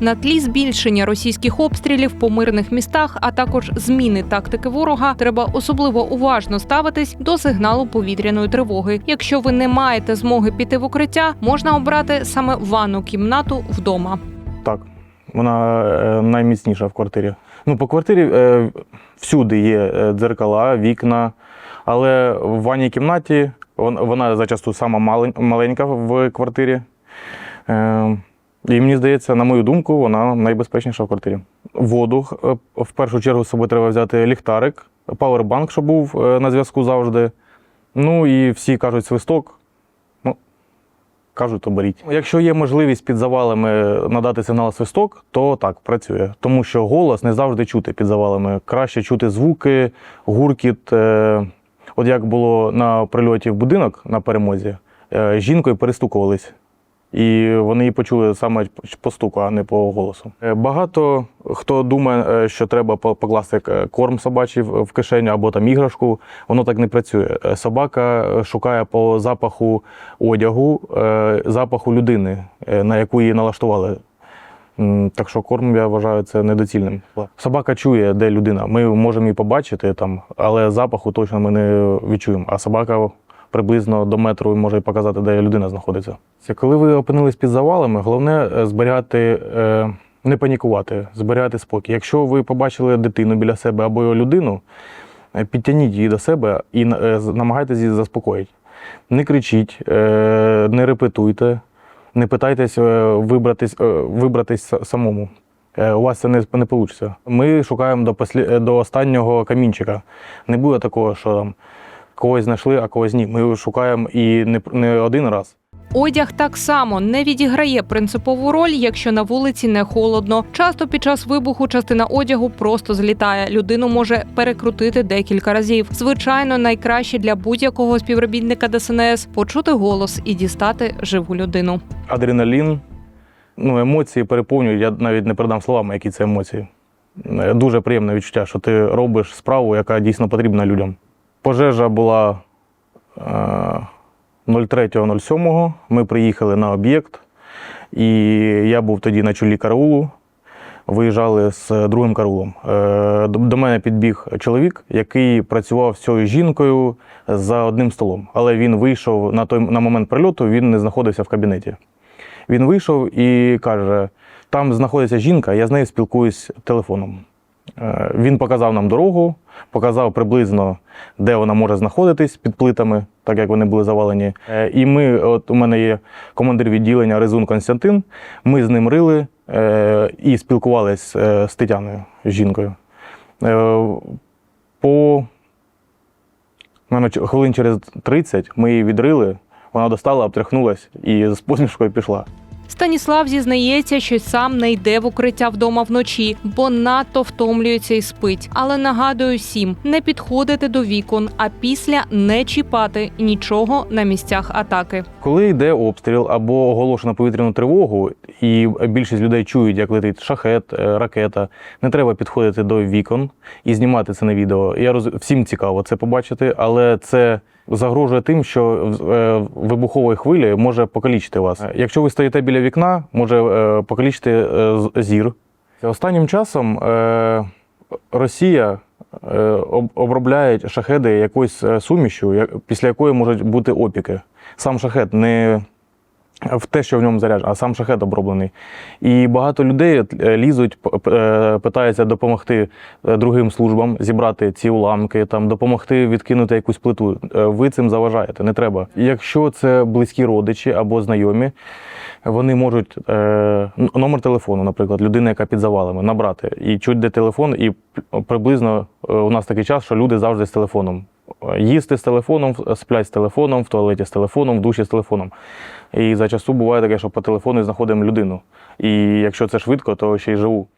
На тлі збільшення російських обстрілів по мирних містах, а також зміни тактики ворога, треба особливо уважно ставитись до сигналу повітряної тривоги. Якщо ви не маєте змоги піти в укриття, можна обрати саме ванну кімнату вдома. Так, вона е, найміцніша в квартирі. Ну, по квартирі е, всюди є е, дзеркала, вікна, але в ванній кімнаті вона зачасту сама маленька в квартирі. Е, і мені здається, на мою думку, вона найбезпечніша в квартирі. Воду е, в першу чергу з собою треба взяти ліхтарик, павербанк, щоб був е, на зв'язку завжди. Ну і всі кажуть свисток. Ну, кажуть, то беріть. Якщо є можливість під завалами надати сигнал свисток, то так працює. Тому що голос не завжди чути під завалами. Краще чути звуки, гуркіт. Е, От як було на прильоті в будинок на перемозі, е, жінкою перестукувались. І вони її почули саме по стуку, а не по голосу. Е, Багато хто думає, е, що треба покласти е, корм собачий в кишеню або там іграшку. Воно так не працює. Собака шукає по запаху одягу, запаху людини, на яку її налаштували. Так що корм, я вважаю, це недоцільним. Собака чує, де людина. Ми можемо її побачити, там, але запаху точно ми не відчуємо. А собака приблизно до метру може показати, де людина знаходиться. Коли ви опинились під завалами, головне е, зберігати, е, не панікувати, зберігати спокій. Якщо ви побачили дитину біля себе або людину, е, підтягніть її до себе і намагайтесь її заспокоїти. Не кричіть, не репетуйте, не питайтесь вибратись, вибратись самому. У вас це не, не вийде. Ми шукаємо до, послі... до останнього камінчика. Не буде такого, що там когось знайшли, а когось ні. Ми шукаємо і не, не один раз. Одяг так само не відіграє принципову роль, якщо на вулиці не холодно. Часто під час вибуху частина одягу просто злітає. Людину може перекрутити декілька разів. Звичайно, найкраще для будь-якого співробітника ДСНС почути голос і дістати живу людину. Адреналін, ну, емоції переповнюють. Я навіть не передам словами, які це емоції. Е, Дуже приємне відчуття, що ти робиш справу, яка дійсно потрібна людям. Пожежа була е, 03.07. Ми приїхали на об'єкт, і я був тоді на чолі караулу. Виїжджали з другим караулом. Е, до мене підбіг чоловік, який працював з цією жінкою за одним столом. Але він вийшов на той на момент прильоту, він не знаходився в кабінеті. Він вийшов і каже: там знаходиться жінка, я з нею спілкуюсь телефоном. Е, Він показав нам дорогу, показав приблизно, де вона може знаходитись під плитами, так як вони були завалені. Е, І ми, от у мене є командир відділення Резун Константин. Ми з ним рили е, і спілкувалися з Тетяною, з жінкою. По хвилин через 30 ми її відрили, вона достала, обтряхнулась і з посмішкою пішла. Станіслав зізнається, що сам не йде в укриття вдома вночі, бо надто втомлюється і спить. Але нагадую всім не підходити до вікон, а після не чіпати нічого на місцях атаки. Коли йде обстріл або оголошено повітряну тривогу, і більшість людей чують, як летить шахет, е, ракета, не треба підходити до вікон і знімати це на відео. Я роз... всім цікаво це побачити, але це загрожує тим, що е, вибуховою хвилею може покалічити вас. Е, Якщо ви стоїте біля вікна, може покалічити зір. Останнім часом Росія обробляє шахеди якоюсь сумішю, після якої можуть бути опіки. Сам шахет не в те, що в ньому заряджено, а сам шахет оброблений. І багато людей е, лізуть, е, питаються допомогти е, другим службам зібрати ці уламки, там, допомогти відкинути якусь плиту. Ви цим заважаєте, не треба. Якщо це близькі родичі або знайомі, вони можуть номер телефону, наприклад, людина, яка під завалами, набрати і чуть де телефон, і приблизно у нас такий час, що люди завжди з телефоном. Їсти з телефоном, сплять з телефоном, в туалеті з телефоном, в душі з телефоном. І зачасту буває таке, що по телефону знаходимо людину. І якщо це швидко, то ще й живу.